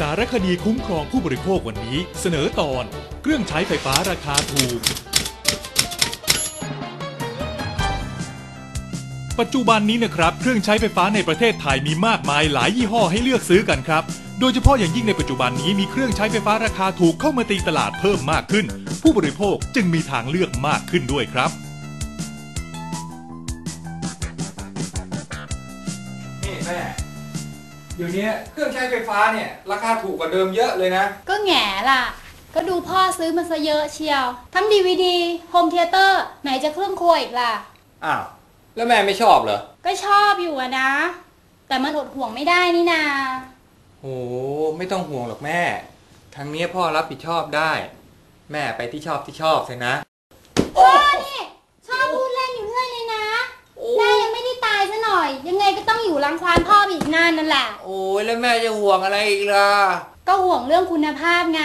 สารคดีคุ้มครองผู้บริโภควันนี้ เสนอตอน เครื่องใช้ไฟฟ้าราคาถูก ปัจจุบันนี้นะครับ เครื่องใช้ไฟฟ้าในประเทศไทยมีมากมายหลายยี่ห้อให้เลือกซื้อกันครับ โดยเฉพาะอย่างยิ่งในปัจจุบันนี้มีเครื่องใช้ไฟฟ้าราคาถูกเข้ามาตีตลาดเพิ่มมากขึ้น ผู้บริโภคจึงมีทางเลือกมากขึ้นด้วยครับนี่แม่ ดี๋ยวนี้เครื่องใช้ไฟฟ้าเนี่ยราคาถูกกว่าเดิมเยอะเลยนะ ก็แง่ล่ะ ก็ดูพ่อซื้อมาซะเยอะเชียว ทั้งดีวดีโฮมเทเตอร์ไหนจะเครื่องครัวอีกล่ะ อ้าว แล้วแม่ไม่ชอบเหรอ ก็ชอบอยู่อะนะ แต่มันอดห่วงไม่ได้นี่นาโอ้ไม่ต้องห่วงหรอกแม่ ทางนี้พ่อรับผิดชอบได้ แม่ไปที่ชอบที่ชอบเลยนะ อไปอีกนานนั่นแหละ โอ้ยแล้วแม่จะห่วงอะไรอีกล่ะก็ห่วงเรื่องคุณภาพไง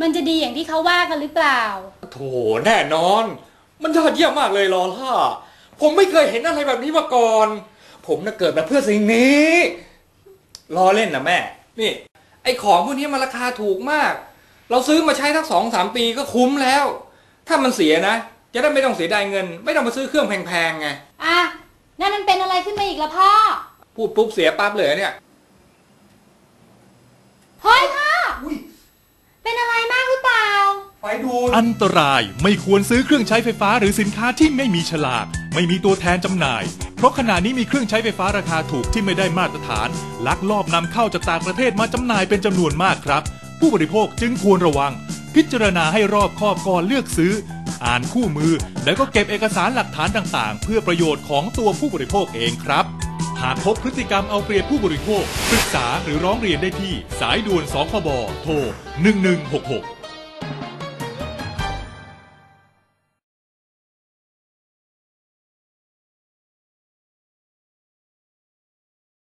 มันจะดีอย่างที่เขาว่ากันหรือเปล่า โถแน่นอน มันยอดเยี่ยมมากเลยลอล่า ผมไม่เคยเห็นอะไรแบบนี้มาก่อน ผมน่ะเกิดมาเพื่อสิ่งนี้ล้อเล่นนะแม่ นี่ ไอของพวกนี้มันราคาถูกมาก เราซื้อมาใช้ทั้งสองสามปีก็คุ้มแล้ว ถ้ามันเสียนะ จะได้ไม่ต้องเสียดายเงิน ไม่ต้องมาซื้อเครื่องแพงๆไง อะ นั่นมันเป็นอะไรขึ้นมาอีกละพ่อ พูดปุ๊บเสียปั๊บเลยเนี่ย เฮ้ยพ่อเป็นอะไรมากหรือเปล่า ไฟดูดอันตรายไม่ควรซื้อเครื่องใช้ไฟฟ้าหรือสินค้าที่ไม่มีฉลาก ไม่มีตัวแทนจำหน่าย เพราะขณะนี้มีเครื่องใช้ไฟฟ้าราคาถูกที่ไม่ได้มาตรฐาน ลักลอบนำเข้าจากต่างประเทศมาจำหน่ายเป็นจำนวนมากครับ ผู้บริโภคจึงควรระวัง พิจารณาให้รอบคอบก่อนเลือกซื้อ อ่านคู่มือ แล้วก็เก็บเอกสารหลักฐานต่างๆ เพื่อประโยชน์ของตัวผู้บริโภคเองครับ หากพบพฤติกรรมเอาเปรียบผู้บริโภคปรึกษาหรือร้องเรียนได้ที่ สายด่วนสคบโทร 1166